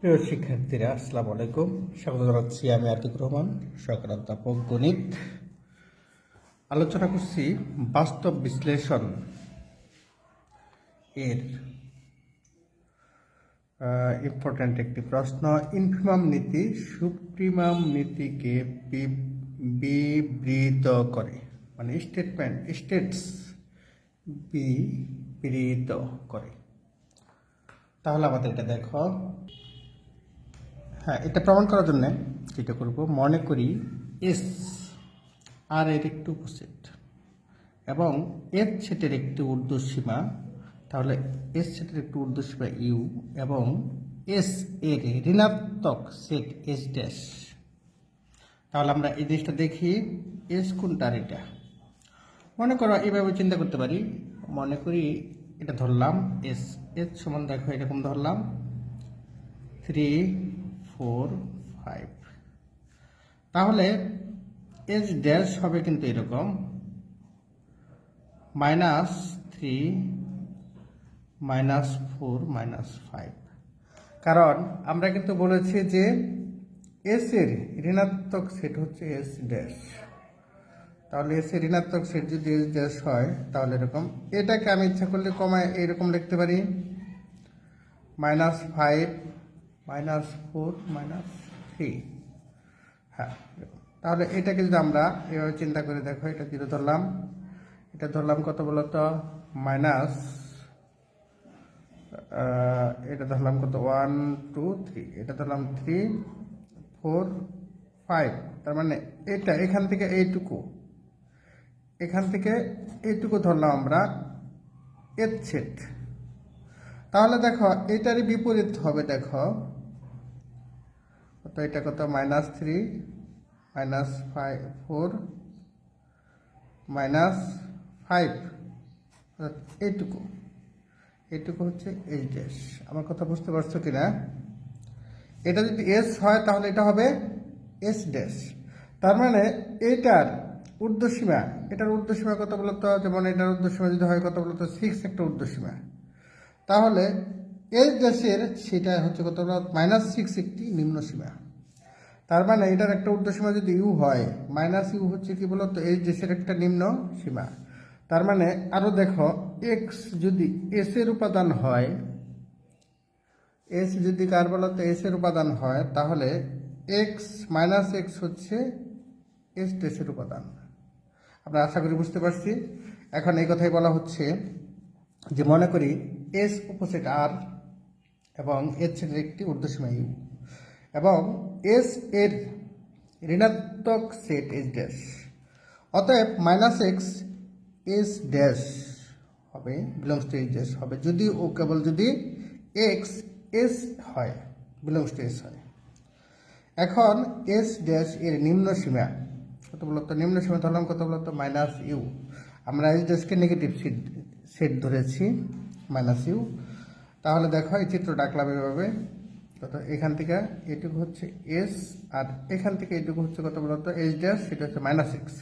প্রিয় শিক্ষার্থীরা, আসসালামু আলাইকুম। স্বাগত জানাচ্ছি আমি আতিক রহমান অধ্যাপক গণিত। আলোচনা করছি বাস্তব বিশ্লেষণ এর। ইম্পর্ট্যান্ট একটি প্রশ্ন ইনফিমাম নীতি সুপ্রিমাম নীতিকে বিবৃত করে। মানে স্টেটমেন্ট স্টেটস বিবৃত করে। তাহলে আমাদের এটা দেখো হ্যাঁ এটা প্রমাণ করার জন্য যেটা করব। মনে করি এস, আর এর একটু উপসেট এবং এর সেটের একটি ঊর্ধ্বসীমা তাহলে এস সেটের একটি ঊর্ধ্বসীমা ইউ এবং এস এর ঋণাত্মক সেট এস ড্যাশ। তাহলে আমরা এই জিনিসটা দেখি, এস কোনটা আর এটা? মনে করো এইভাবে চিন্তা করতে পারি। মনে করি এটা ধরলাম, এস এস সমান দেখো, এরকম ধরলাম। Three four, five. তাহলে এস ড্যাশ হবে কিন্তু এরকম। Minus three, minus four, minus five. কারণ আমরা কিন্তু বলেছি যে এস এর ঋণাত্মক সেট হচ্ছে এস ড্যাশ। তাহলে এস এর ঋণাত্মক সেট যদি এস ড্যাশ হয়, তাহলে এরকম। এটাকে আমি ইচ্ছা করলে কমায় এরকম লিখতে পারি। Minus five minus four, minus three. হ্যাঁ তাহলে এটাকে যদি আমরা এভাবে চিন্তা করে দেখো, এটা জিরো ধরলাম? এটা ধরলাম কত বলতো? মাইনাস এটা ধরলাম কত? One, two, three. এটা ধরলাম থ্রি, ফোর, ফাইভ। তার মানে এটা এখান থেকে এইটুকু। এখান থেকে এইটুকু ধরলাম আমরা এর সেট তাহলে দেখো, এটারই বিপরীত হবে, দেখো। কত এটা কত? Minus three minus five four minus five এইটুকু। এইটুকু হচ্ছে এইচ ড্যাশ আমার কথা বুঝতে পারছ কিনা? এটা যদি এস হয় তাহলে এটা হবে এস ড্যাশ তার মানে এইটার ঊর্ধ্বসীমা, এটার ঊর্ধ্বসীমা কত বলতো? যেমন এটার ঊর্ধ্বসীমা যদি হয় কত বলতো? সিক্স একটা ঊর্ধ্বসীমা। তাহলে এস ড্যাশের সেটা হচ্ছে কত মাইনাস সিক্স একটি নিম্ন সীমা তার মানে এটার একটা ঊর্ধ্বসীমা যদি ইউ হয় মাইনাস ইউ হচ্ছে কি বলতো এইচ ড্যাশের একটা নিম্ন সীমা। তার মানে আরও দেখো এক্স যদি এস এর উপাদান হয় এস যদি কার বলতো এস এর উপাদান হয়, তাহলে এক্স মাইনাস এক্স হচ্ছে এস ড্যাশের উপাদান। আমরা আশা করি বুঝতে পারছি। এখন এই কথাই বলা হচ্ছে যে মনে করি এস উপসেট আর এবং এর ছেলের একটি ঊর্ধ্বসীমা ইউ এবং এস এর ঋণাত্মক সেট এস ড্যাশ অতএব মাইনাস এক্স এস ড্যাশ হবে বিলংস টু এস ড্যাশ হবে। যদি ও কেবল যদি এক্স এস হয় বিলংস টু এস হয়। এখন এস ড্যাশ এর নিম্ন সীমা, কত বলতো? নিম্ন সীমা ধরলাম কত বলতো? মাইনাস ইউ আমরা এস ড্যাশকে নেগেটিভ সেট সেট ধরেছি মাইনাস ইউ তাহলে দেখো এই চিত্রটা আঁকলাম এভাবে। কত এখান থেকে এটুকু হচ্ছে এস আর এখান থেকে এটুকু হচ্ছে কত বলতো? এস ড্যাশ সেটা হচ্ছে মাইনাস এক্স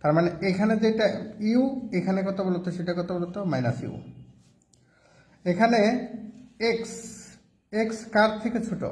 তার মানে এখানে যেটা ইউ এখানে কত বলতো? সেটা কত বলতো? মাইনাস ইউ এখানে এক্স এক্স কার থেকে ছোট?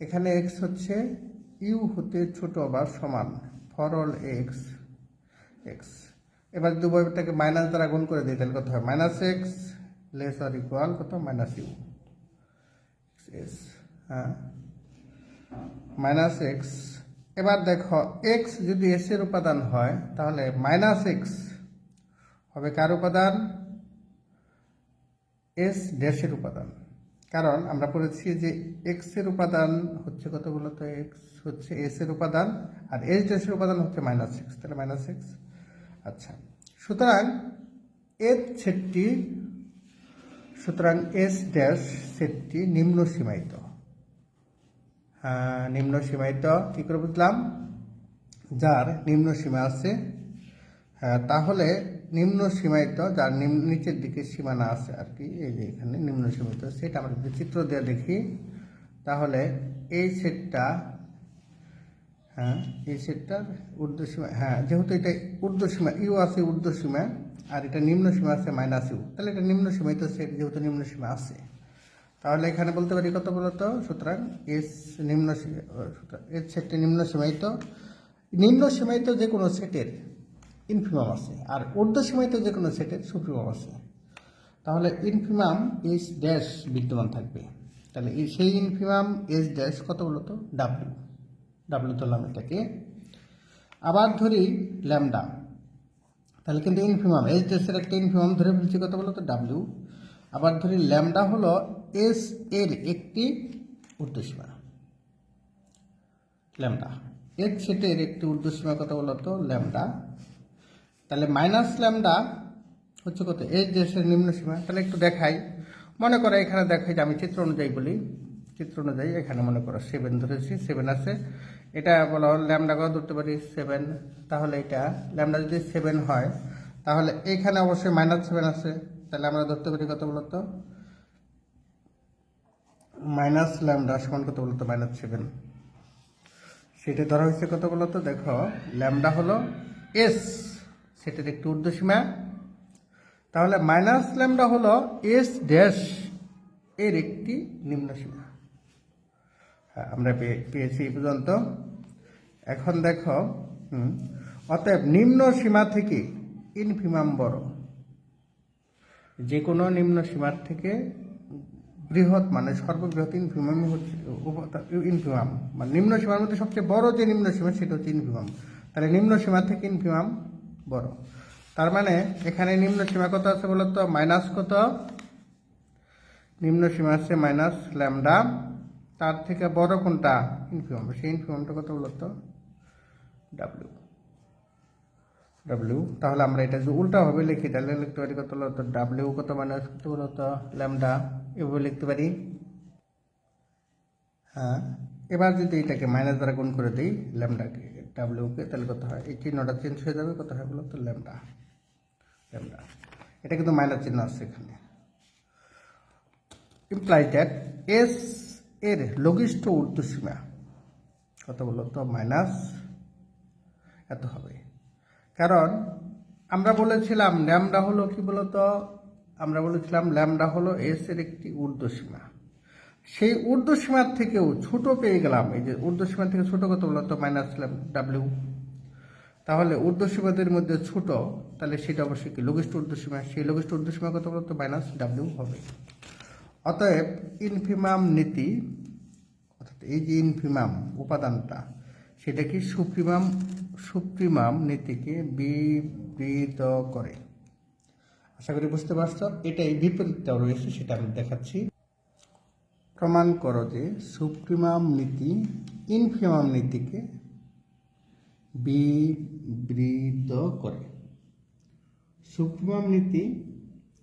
এখানে এক্স হচ্ছে ইউ হতে ছোট বা সমান ফর অল এক্স এক্স এবার দুবয়টাকে মাইনাস দ্বারা গুণ করে দিই, তাহলে কত হয়? মাইনাস এক্স লেস আর ইকুয়াল কত? মাইনাস ইউ এস হ্যাঁ। Minus x. এবার দেখো, এক্স যদি এস এর উপাদান হয়, তাহলে মাইনাস এক্স হবে কার উপাদান? এস ড্যাশের উপাদান। কারণ আমরা পড়েছি যে এক্সের উপাদান হচ্ছে কত বলতো এক্স হচ্ছে এস এর উপাদান, আর এস ড্যাশের উপাদান হচ্ছে মাইনাস এক্স। তাহলে মাইনাস এক্স। আচ্ছা। সুতরাং এর সেটটি সুতরাং এস ড্যাশ সেটটি নিম্ন সীমায়িত। নিম্ন সীমায়িত কী করে বুঝলাম? যার নিম্ন সীমা আছে তাহলে নিম্ন সীমায়িত যার নিম্ন নিচের দিকে সীমানা আছে আর কি, এই যে এখানে নিম্ন সীমায়িত সেটা আমরা যদি চিত্র দিয়ে দেখি। তাহলে এই সেটটা হ্যাঁ এই সেটটার ঊর্ধ্বসীমা হ্যাঁ যেহেতু এটা ঊর্ধ্বসীমা ইউ আছে ঊর্ধ্বসীমা আর এটা নিম্ন সীমা আছে মাইনাস ইউ তাহলে এটা নিম্ন সীমায়িত সেট যেহেতু নিম্ন সীমা আছে। তাহলে এখানে বলতে পারি কত বলতো? সুতরাং এস নিম্ন সুতরাং সেটটি নিম্ন সীমায়িত নিম্ন সীমায়িত যে কোনো সেটের ইনফিমাম আছে, আর ঊর্ধ্ব সীমায়িত যে কোনো সেটের সুপ্রিমাম আছে। তাহলে ইনফিমাম এস ড্যাশ বিদ্যমান থাকবে। তাহলে সেই ইনফিমাম এস ড্যাশ কত বলতো? ডাব্লিউ ডাব্লিউ ধরলাম এটাকে। আবার ধরি ল্যামডা তাহলে কিন্তু ইনফিমাম এস ড্যাশের একটা ইনফিমাম ধরে ফেলছি কত বলো তো ডাব্লিউ আবার ধরি ল্যামডা হলো এস এর একটি ঊর্ধ্বসীমা ল্যামডা এর সেটের একটি ঊর্ধ্বসীমা কত বলো তো ল্যামডা তাহলে মাইনাস ল্যামডা হচ্ছে কত? এস ড্যাশের নিম্ন সীমা, তাহলে একটু দেখাই, মনে করো এখানে দেখাই যে আমি চিত্র অনুযায়ী বলি, চিত্র অনুযায়ী এখানে মনে করো সেভেন ধরেছি সেভেন আছে এটা বলা, ল্যামডা কত ধরতে পারি? সেভেন তাহলে এটা, ল্যামডা যদি সেভেন হয়, তাহলে এখানে অবশ্যই মাইনাস সেভেন আছে। তাহলে আমরা ধরতে পারি কত বলতো? মাইনাস ল্যামডা সমান কত বলতো? মাইনাস সেভেন সেটা ধরা হয়েছে কত বলতো? দেখো, ল্যামডা হলো এস সেটার একটি ঊর্ধ্বসীমা। তাহলে মাইনাস ল্যামডা হলো এস ড্যাশ এর একটি নিম্ন সীমা হ্যাঁ আমরা পেয়ে- পেয়েছি পর্যন্ত। এখন দেখো অতএব নিম্ন সীমা থেকে ইনফিমাম বড়। যে কোনো নিম্ন সীমার থেকে বৃহৎ মানে সর্ববৃহৎ ইনফিমাম হচ্ছে ইনফিমাম মানে নিম্ন সীমার মধ্যে সবচেয়ে বড় যে নিম্ন সীমা, সেটা হচ্ছে ইনফিমাম তাহলে নিম্ন সীমা থেকে ইনফিমাম বড়। তার মানে এখানে নিম্ন সীমা কত আছে বলতো? মাইনাস কত? নিম্ন সীমা আছে মাইনাস ল্যামডা তার থেকে বড় কোনটা? ইনফিমাম সেই ইনফিমামটা কত বলতো? ডাব্লিউ ডাব্লিউ তাহলে আমরা এটা যদি উল্টাভাবে লিখি, তাহলে লিখতে পারি কত বলতো? ডাব্লিউ কত মাইনাস কত বলতো? ল্যামডা এভাবে লিখতে পারি। হ্যাঁ এবার যদি এটাকে মাইনাস দ্বারা গুণ করে দিই ল্যামডাকে ডাব্লিউকে তাহলে কত হয়? এই চিহ্নটা চেঞ্জ হয়ে যাবে, কত হয় বলতো? ল্যামডা ল্যামডা এটা কিন্তু মাইনাস চিহ্ন আছে এখানে। ইমপ্লাই দ্যাট এস এর লঘিষ্ঠ ঊর্ধ্বসীমা কত বলতো মাইনাস এত হবে। কারণ আমরা বলেছিলাম ল্যামডা হলো কি বলতো? আমরা বলেছিলাম ল্যামডা হলো এস এর একটি ঊর্ধ্বসীমা সেই ঊর্ধ্বসীমার থেকেও ছোট পেয়ে গেলাম। এই যে ঊর্ধ্বসীমা থেকে ছোট কত বলতো? মাইনাস ডাব্লিউ তাহলে ঊর্ধ্বসীমাদের মধ্যে ছোট, তাহলে সেটা অবশ্যই কি? লঘিষ্ঠ ঊর্ধ্বসীমা সেই লঘিষ্ঠ ঊর্ধ্বসীমা কত বলতো? মাইনাস ডাব্লিউ হবে। অতএব ইনফিমাম নীতি, অর্থাৎ এই যে ইনফিমাম উপাদানটা, সেটা কি সুপ্রিমাম সুপ্রিমাম নীতিকে বিবৃত করে? আশা করি বুঝতে পারছ, এটাই বিপরীতটাও রয়েছে, সেটা আমি দেখাচ্ছি। প্রমাণ করো যে সুপ্রিমাম নীতি ইনফিমাম নীতিকে বিবৃত করে। সুপ্রিমাম নীতি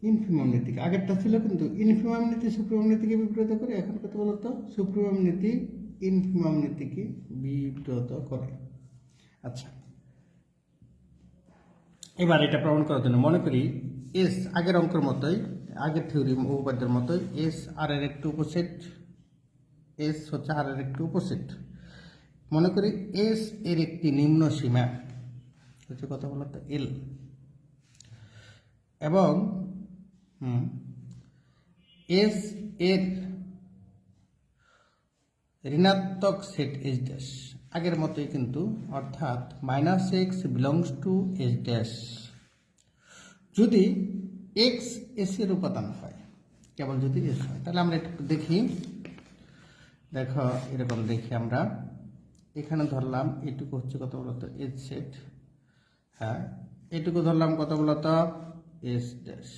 ইনফিমাম নীতিকে আগেরটা ছিল কিন্তু ইনফিমাম নীতি সুপ্রিমাম নীতিকে বিব্রত করে, এখন কত বলতো? সুপ্রিমাম নীতি ইনফিমাম নীতিকে বিব্রত করে। আচ্ছা। এবার এটা প্রমাণ করার জন্য মনে করি এস আগের অঙ্কের মতোই, আগের থিওরি উপপাদ্যের মতোই এস আর এর একটু উপসেট এস হচ্ছে আর এর একটু উপসেট মনে করি এস এর একটি নিম্ন সীমা, হচ্ছে কথা বলতো? এল এবং এস এর ঋণাত্মক সেট এস ড্যাশ আগের মতোই কিন্তু, অর্থাৎ minus x belongs to S dash যদি এক্স এস এর উপাদান হয়, কেবল যদি এস হয়, তাহলে আমরা একটু দেখি। দেখো, এরকম দেখি আমরা। এখানে ধরলাম, এটুকু হচ্ছে কত বলতো এস সেট হ্যাঁ এটুকু ধরলাম কত বলতো এস ড্যাশ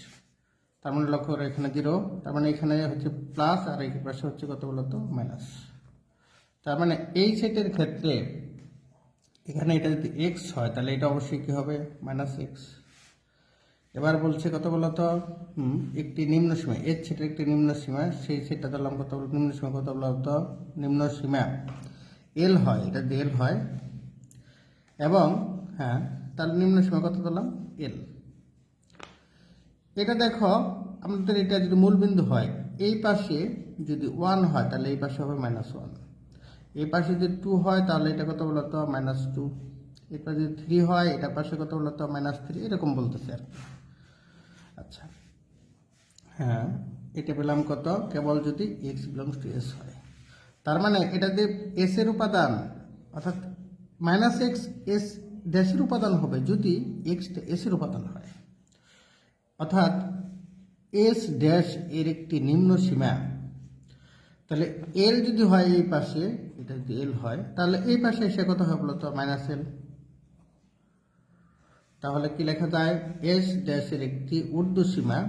তার মানে লক্ষ্য করো এখানে জিরো। তার মানে এখানে হচ্ছে প্লাস আর এই পাশে হচ্ছে কত বলতো মাইনাস তার মানে এই সেটের ক্ষেত্রে এখানে এটা যদি এক্স হয়, তাহলে এটা অবশ্যই কি হবে? মাইনাস এক্স এবার বলছে কত বলতো একটি নিম্ন সীমা। এর সেটের একটি নিম্ন সীমা, সেই সেটটা ধরলাম কত বলতো নিম্ন সীমা কত বলতো নিম্ন সীমা। এল হয়, এটা যদি এল হয়, এবং হ্যাঁ তাহলে নিম্ন সীমা কত ধরলাম? এল এটা দেখো, আমাদের এটা যদি মূলবিন্দু হয়, এই পাশে যদি ওয়ান হয়, তাহলে এই পাশে হবে মাইনাস ওয়ান এই পাশে যদি টু হয়, তাহলে এটা কত বলতো? মাইনাস টু এই পাশে যদি থ্রি হয়, এটা পাশে কত বলতো? মাইনাস থ্রি এরকম বলতেছে আর আচ্ছা। হ্যাঁ এটা পেলাম কত? কেবল যদি এক্স বিলংস টু এস হয়। তার মানে এটা যে এস এর উপাদান, অর্থাৎ মাইনাস এক্স এস ড্যাশের উপাদান হবে যদি এক্স এস এর উপাদান হয়। অর্থাৎ এস ড্যাশ এর একটি নিম্ন সীমা। তাহলে এল যদি হয় এই পাশে, এটা যদি এল হয়, তাহলে এই পাশে এসে কত হয় বলতো? Minus L. তাহলে কি লেখা যায়? এস ড্যাশের একটি ঊর্ধ্ব সীমা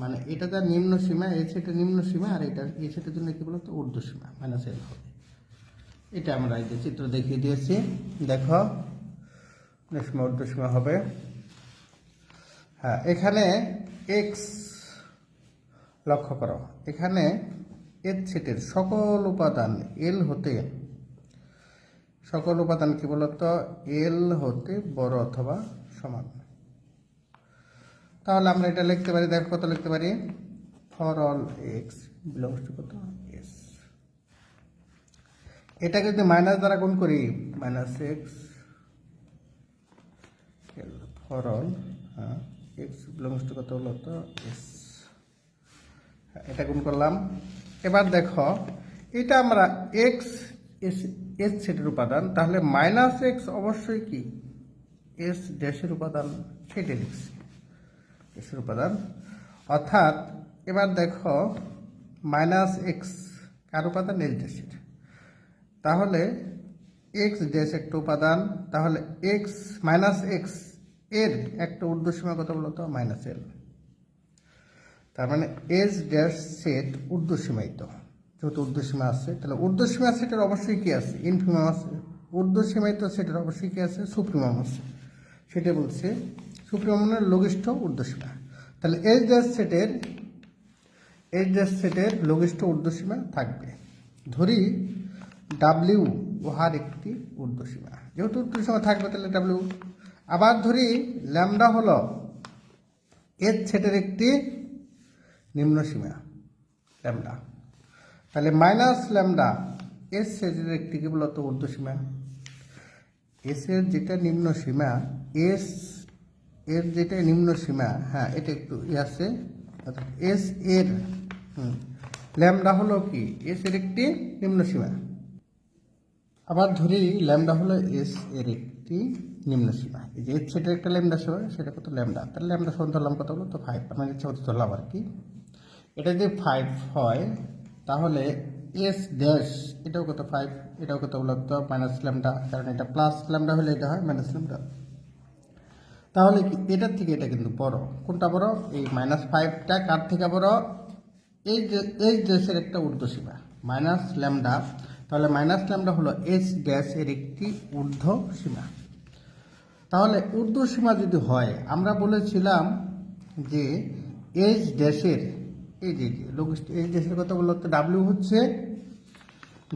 মানে এটা তার নিম্ন সীমা এই সেটা নিম্ন সীমা, আর এটা এই সেটার জন্য কি বলতো? ঊর্ধ্ব সীমা, মাইনাস এল হবে। এটা আমরা এই যে চিত্র দেখিয়ে দিয়েছি। দেখো সীমা ঊর্ধ্ব সীমা হবে। হ্যাঁ এখানে এক্স লক্ষ্য করো। এখানে এর সেটের সকল উপাদান এল হতে, সকল উপাদান কি বলতো? এল হতে বড় অথবা সমান। তাহলে আমরা এটা লিখতে পারি, দেখো কত লিখতে পারি? For all x belongs to কত? এস এটাকে যদি মাইনাস দ্বারা গুণ করি মাইনাস এক্স ফর অল হ্যাঁ এক্স বিলংস টু কত হলো তো এস এটা গুণ করলাম। এবার দেখো, এটা আমরা এক্স এস এস সেটের উপাদান, তাহলে মাইনাস এক্স অবশ্যই কি? এস ড্যাশের উপাদান সেটা লিখছি। এসের উপাদান। অর্থাৎ, এবার দেখো মাইনাস এক্স কার উপাদান? এস ড্যাশের তাহলে এক্স ড্যাশ একটা উপাদান, তাহলে এক্স মাইনাস এক্স এর একটা ঊর্ধ্বসীমা কত বলতো মাইনাস এল। তার মানে এস ড্যাশ সেট ঊর্ধ্বসীমায়িত। যেহেতু ঊর্ধ্বসীমা আছে, তাহলে ঊর্ধ্বসীমা সেটের অবশ্যই কী আছে? ইনফিমাম আছে। ঊর্ধ্বসীমায়িত সেটের অবশ্যই কী আছে? সুপ্রিমাম আছে। সেটা বলছে সুপ্রিমামের লঘিষ্ঠ ঊর্ধ্বসীমা। তাহলে এস ড্যাশ সেটের, এস ড্যাশ সেটের লঘিষ্ঠ ঊর্ধ্বসীমা থাকবে। ধরি ডাব্লিউ উহার একটি ঊর্ধ্বসীমা। যেহেতু ঊর্ধ্বসীমা থাকবে, তাহলে ডাব্লিউ আবার ধরি, ল্যামডা হলো এর সেটের একটি নিম্ন সীমা, ল্যামডা। তাহলে মাইনাস ল্যামডা, এর সেটের একটি কি বলতো, ঊর্ধ্ব সীমা? এস এর যেটা নিম্ন সীমা এস এর যেটা নিম্ন সীমা হ্যাঁ এটা একটু ই আছে এস এর ল্যামডা হলো কি? এস এর একটি নিম্ন সীমা। আবার ধরি, ল্যামডা হলো এস এর একটি। নিম্ন সীমা। এই যে সেটের একটা ল্যামডা সীমা, সেটা কত ল্যামডা? তাহলে ল্যামডা সমান ধরলাম কত হলো তো ফাইভ আমার ইচ্ছা মতো ধরলাম আর কি? এটা যদি ফাইভ হয়, তাহলে এস ড্যাশ এটাও কত ফাইভ এটাও কত বলতো? মাইনাস ল্যামডা, কারণ এটা প্লাস ল্যামডা হলে এটা হয় মাইনাস ল্যামডা। তাহলে কি এটার থেকে এটা কিন্তু বড়। কোনটা বড়? এই মাইনাস ফাইভটা কার থেকে বড়? এই এই ড্যাশের একটা ঊর্ধ্ব সীমা। মাইনাস ল্যামডা, তাহলে মাইনাস ল্যামডা হলো এস ড্যাশ এর একটি ঊর্ধ্ব সীমা। তাহলে ঊর্ধ্ব সীমা যদি হয়, আমরা বলেছিলাম যে এইচ ড্যাশের, এই যে এস ড্যাশের কথা বলতো ডাব্লিউ হচ্ছে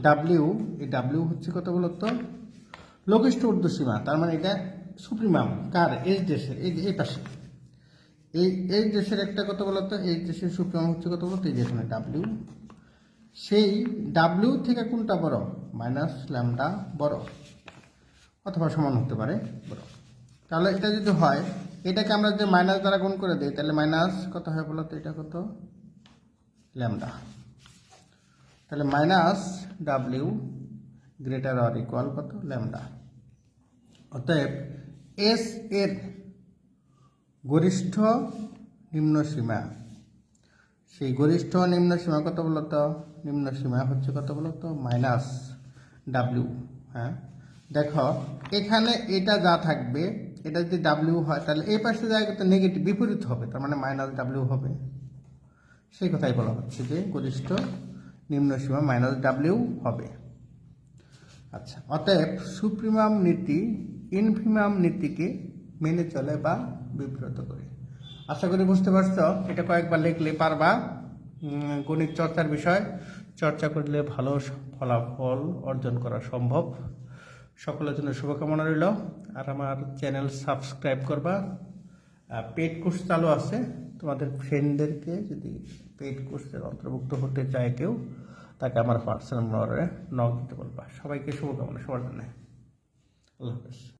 ডাব্লিউ এই ডাব্লিউ হচ্ছে কত বলতো লঘিষ্ঠ ঊর্ধ্ব সীমা, তার মানে এটা সুপ্রিমাম, কার? এইচ ড্যাশের, এই এই পাশে। এই এই দেশের একটা কত বলতো এই দেশের সুপ্রিমাম হচ্ছে কত বলতো এই যেখানে ডাব্লিউ সেই ডাব্লিউ থেকে কোনটা বড়? মাইনাস ল্যামডা বড়, অথবা সমান হতে পারে বড়। তাহলে এটা যদি হয়, এটাকে আমরা যদি মাইনাস দ্বারা গুণ করে দিই, তাহলে মাইনাস কত হয় বলতো? এটা কত? ল্যামডা। তাহলে minus W greater or equal কত? ল্যামডা। অতএব এস এর গরিষ্ঠ নিম্ন সীমা, সেই গরিষ্ঠ নিম্ন সীমা কত বলতো? নিম্ন সীমা হচ্ছে কত বলতো? মাইনাস ডাব্লিউ হ্যাঁ? দেখো, এখানে এটা যা থাকবে এটা যদি ডাব্লিউ হয়, তাহলে এই পাশে জায়গাতে নেগেটিভ বিপরীত হবে, তার মানে মাইনাস ডাব্লিউ হবে। সেই কথাই বলা হচ্ছে যে গরিষ্ঠ নিম্ন সীমা মাইনাস ডাব্লিউ হবে। আচ্ছা অতএব সুপ্রিমাম নীতি ইনফিমাম নীতিকে মেনে চলে বা বিব্রত করে। আশা করি বুঝতে পারছ, এটা কয়েকবার লিখলে পারবা। গণিত চর্চার বিষয়, চর্চা করলে ভালো ফলাফল অর্জন করা সম্ভব। সকলের জন্য শুভকামনা রইল। আর আমার চ্যানেল সাবস্ক্রাইব করবা। পেড কোর্স চালু আছে। তোমাদের ফ্রেন্ডদেরকে যদি পেড কোর্সের অন্তর্ভুক্ত হতে চায় কেউ, তাকে আমার হোয়াটসঅ্যাপ নম্বরে নক দিতে বলবা। সবাইকে শুভকামনা, সবার জন্য। আল্লাহ হাফেজ।